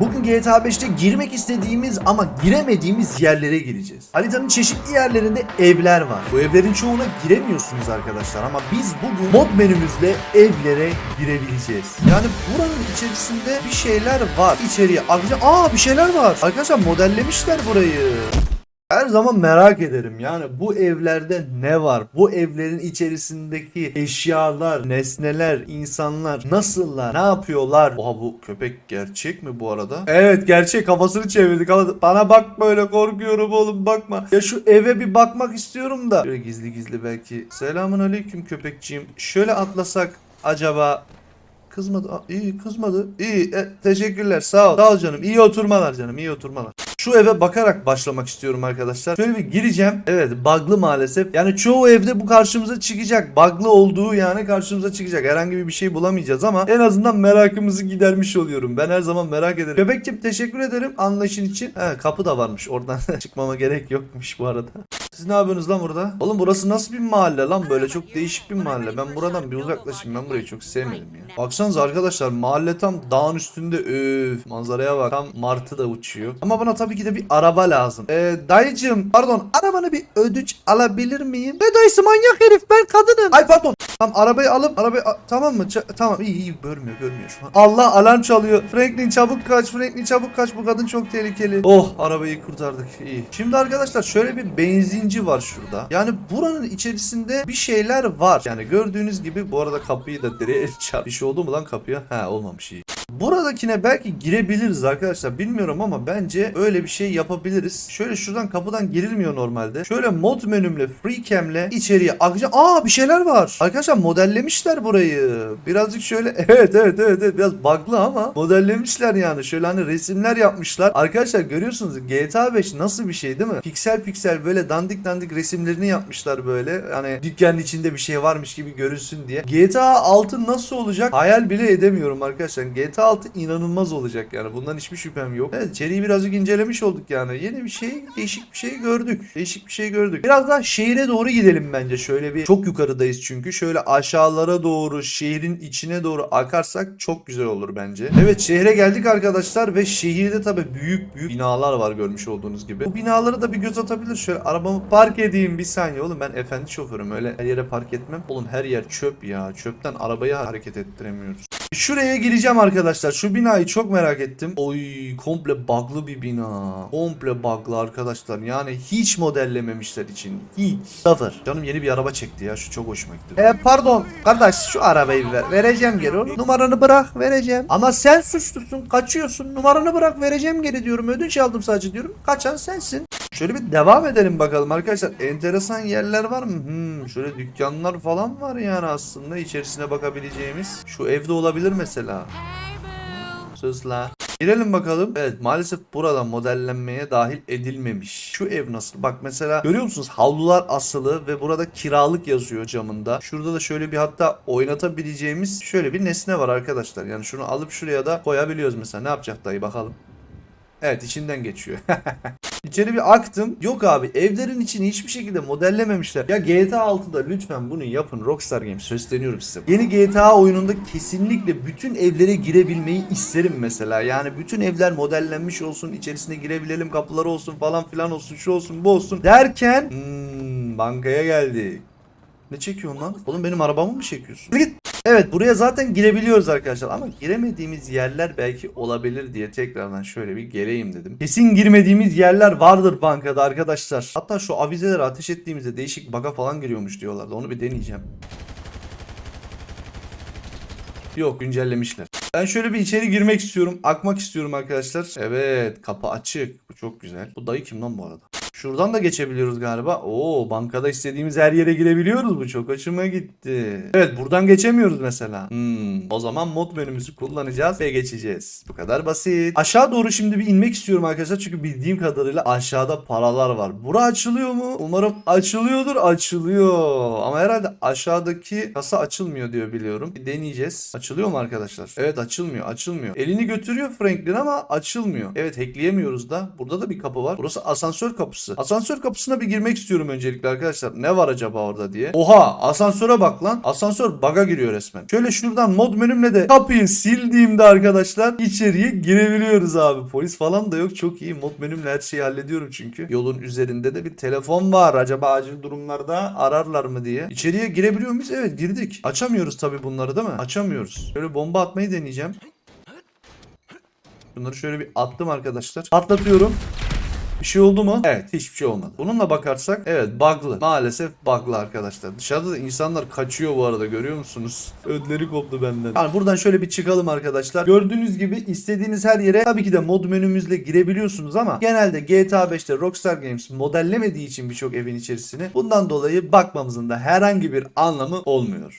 Bugün GTA 5'te girmek istediğimiz ama giremediğimiz yerlere gireceğiz. Haritanın çeşitli yerlerinde evler var. Bu evlerin çoğuna giremiyorsunuz arkadaşlar ama biz bugün mod menümüzle evlere girebileceğiz. Yani buranın içerisinde bir şeyler var. İçeriye akıcı... Aa bir şeyler var. Arkadaşlar modellemişler burayı. Her zaman merak ederim yani bu evlerde ne var? Bu evlerin içerisindeki eşyalar, nesneler, insanlar nasıllar? Ne yapıyorlar? Oha bu köpek gerçek mi bu arada? Evet gerçek kafasını çevirdik ama bana bak böyle korkuyorum oğlum bakma. Ya şu eve bir bakmak istiyorum da. Şöyle gizli gizli belki. Selamun aleyküm köpekçiğim. Şöyle atlasak acaba Kızmadı. Aa, iyi kızmadı. İyi. E, teşekkürler. Sağ ol. Sağ ol canım. İyi oturmalar canım. iyi oturmalar. Şu eve bakarak başlamak istiyorum arkadaşlar. Şöyle bir gireceğim. Evet bug'lı maalesef. Yani çoğu evde bu karşımıza çıkacak. Bug'lı olduğu yani karşımıza çıkacak. Herhangi bir şey bulamayacağız ama en azından merakımızı gidermiş oluyorum. Ben her zaman merak ederim. Bebekçim teşekkür ederim anlayışın için. He, kapı da varmış. Oradan çıkmama gerek yokmuş bu arada. Siz ne yapıyorsunuz lan burada? Oğlum burası nasıl bir mahalle lan böyle çok değişik bir mahalle. Ben buradan bir uzaklaşayım. Ben burayı çok sevmedim ya. Baksanıza arkadaşlar mahalle tam dağın üstünde öf manzaraya bak. Tam martı da uçuyor. Ama bana tabii ki de bir araba lazım. Ee, dayıcım pardon arabanı bir ödünç alabilir miyim? Ne dayısı manyak herif ben kadınım. Ay pardon. Tamam arabayı alıp arabayı tamam mı? Ç- tamam iyi iyi görmüyor görmüyor şu an. Allah alarm çalıyor. Franklin çabuk kaç. Franklin çabuk kaç. Bu kadın çok tehlikeli. Oh arabayı kurtardık. iyi. Şimdi arkadaşlar şöyle bir benzinci var şurada. Yani buranın içerisinde bir şeyler var. Yani gördüğünüz gibi bu arada kapıyı da direğe çarp. Bir şey oldu mu lan kapıya? Ha olmamış iyi. Buradakine belki girebiliriz arkadaşlar. Bilmiyorum ama bence öyle bir şey yapabiliriz. Şöyle şuradan kapıdan girilmiyor normalde. Şöyle mod menümle free cam'le içeriye akacağım. Aa bir şeyler var. Arkadaşlar modellemişler burayı. Birazcık şöyle evet evet evet, evet biraz bug'lı ama modellemişler yani. Şöyle hani resimler yapmışlar. Arkadaşlar görüyorsunuz GTA 5 nasıl bir şey değil mi? Piksel piksel böyle dandik dandik resimlerini yapmışlar böyle. Hani dükkanın içinde bir şey varmış gibi görünsün diye. GTA 6 nasıl olacak? Hayal bile edemiyorum arkadaşlar. GTA 6 inanılmaz olacak yani. Bundan hiçbir şüphem yok. Evet içeriği birazcık incelemiş olduk yani. Yeni bir şey, değişik bir şey gördük. Değişik bir şey gördük. Biraz daha şehire doğru gidelim bence. Şöyle bir çok yukarıdayız çünkü. Şöyle aşağılara doğru, şehrin içine doğru akarsak çok güzel olur bence. Evet şehre geldik arkadaşlar ve şehirde tabii büyük büyük binalar var görmüş olduğunuz gibi. Bu binalara da bir göz atabilir. Şöyle arabamı park edeyim bir saniye oğlum ben efendi şoförüm öyle her yere park etmem. Oğlum her yer çöp ya. Çöpten arabayı hareket ettiremiyoruz. Şuraya gireceğim arkadaşlar. Şu binayı çok merak ettim. Oy komple bug'lı bir bina. Komple bug'lı arkadaşlar. Yani hiç modellememişler için. Hiç. Sıfır. Canım yeni bir araba çekti ya. Şu çok hoşuma gitti. E pardon. Kardeş şu arabayı ver. Vereceğim geri oğlum. Numaranı bırak vereceğim. Ama sen suçlusun. Kaçıyorsun. Numaranı bırak vereceğim geri diyorum. Ödünç aldım sadece diyorum. Kaçan sensin. Şöyle bir devam edelim bakalım arkadaşlar. Enteresan yerler var mı? Hmm, şöyle dükkanlar falan var yani aslında içerisine bakabileceğimiz. Şu evde olabilir mesela. Sus la. Girelim bakalım. Evet maalesef burada modellenmeye dahil edilmemiş. Şu ev nasıl? Bak mesela görüyor musunuz? Havlular asılı ve burada kiralık yazıyor camında. Şurada da şöyle bir hatta oynatabileceğimiz şöyle bir nesne var arkadaşlar. Yani şunu alıp şuraya da koyabiliyoruz mesela. Ne yapacak dayı bakalım. Evet içinden geçiyor. İçeri bir aktım. Yok abi evlerin içini hiçbir şekilde modellememişler. Ya GTA 6'da lütfen bunu yapın Rockstar Games söyleniyorum size. Yeni GTA oyununda kesinlikle bütün evlere girebilmeyi isterim mesela. Yani bütün evler modellenmiş olsun, içerisine girebilelim, kapıları olsun falan filan olsun, şu olsun, bu olsun derken hmm, bankaya geldik. Ne çekiyorsun lan? Oğlum benim arabamı mı çekiyorsun? Git. Evet buraya zaten girebiliyoruz arkadaşlar ama giremediğimiz yerler belki olabilir diye tekrardan şöyle bir geleyim dedim. Kesin girmediğimiz yerler vardır bankada arkadaşlar. Hatta şu avizeleri ateş ettiğimizde değişik baga falan giriyormuş diyorlardı. Onu bir deneyeceğim. Yok güncellemişler. Ben şöyle bir içeri girmek istiyorum. Akmak istiyorum arkadaşlar. Evet kapı açık. Bu çok güzel. Bu dayı kim lan bu arada? Şuradan da geçebiliyoruz galiba. Oo bankada istediğimiz her yere girebiliyoruz. Bu çok hoşuma gitti. Evet buradan geçemiyoruz mesela. Hmm, o zaman mod menümüzü kullanacağız ve geçeceğiz. Bu kadar basit. Aşağı doğru şimdi bir inmek istiyorum arkadaşlar. Çünkü bildiğim kadarıyla aşağıda paralar var. Bura açılıyor mu? Umarım açılıyordur. Açılıyor. Ama herhalde aşağıdaki kasa açılmıyor diyor biliyorum. Bir deneyeceğiz. Açılıyor mu arkadaşlar? Evet açılmıyor. Açılmıyor. Elini götürüyor Franklin ama açılmıyor. Evet hackleyemiyoruz da. Burada da bir kapı var. Burası asansör kapısı. Asansör kapısına bir girmek istiyorum öncelikle arkadaşlar. Ne var acaba orada diye. Oha asansöre bak lan. Asansör baga giriyor resmen. Şöyle şuradan mod menümle de kapıyı sildiğimde arkadaşlar içeriye girebiliyoruz abi. Polis falan da yok. Çok iyi. Mod menümle her şeyi hallediyorum çünkü. Yolun üzerinde de bir telefon var. Acaba acil durumlarda ararlar mı diye. İçeriye girebiliyor muyuz? Evet girdik. Açamıyoruz tabii bunları değil mi? Açamıyoruz. Şöyle bomba atmayı deneyeceğim. Bunları şöyle bir attım arkadaşlar. Atlatıyorum. Bir şey oldu mu? Evet hiçbir şey olmadı. Bununla bakarsak evet bug'lı. Maalesef bug'lı arkadaşlar. Dışarıda da insanlar kaçıyor bu arada görüyor musunuz? Ödleri koptu benden. Yani buradan şöyle bir çıkalım arkadaşlar. Gördüğünüz gibi istediğiniz her yere tabii ki de mod menümüzle girebiliyorsunuz ama genelde GTA 5'te Rockstar Games modellemediği için birçok evin içerisini bundan dolayı bakmamızın da herhangi bir anlamı olmuyor.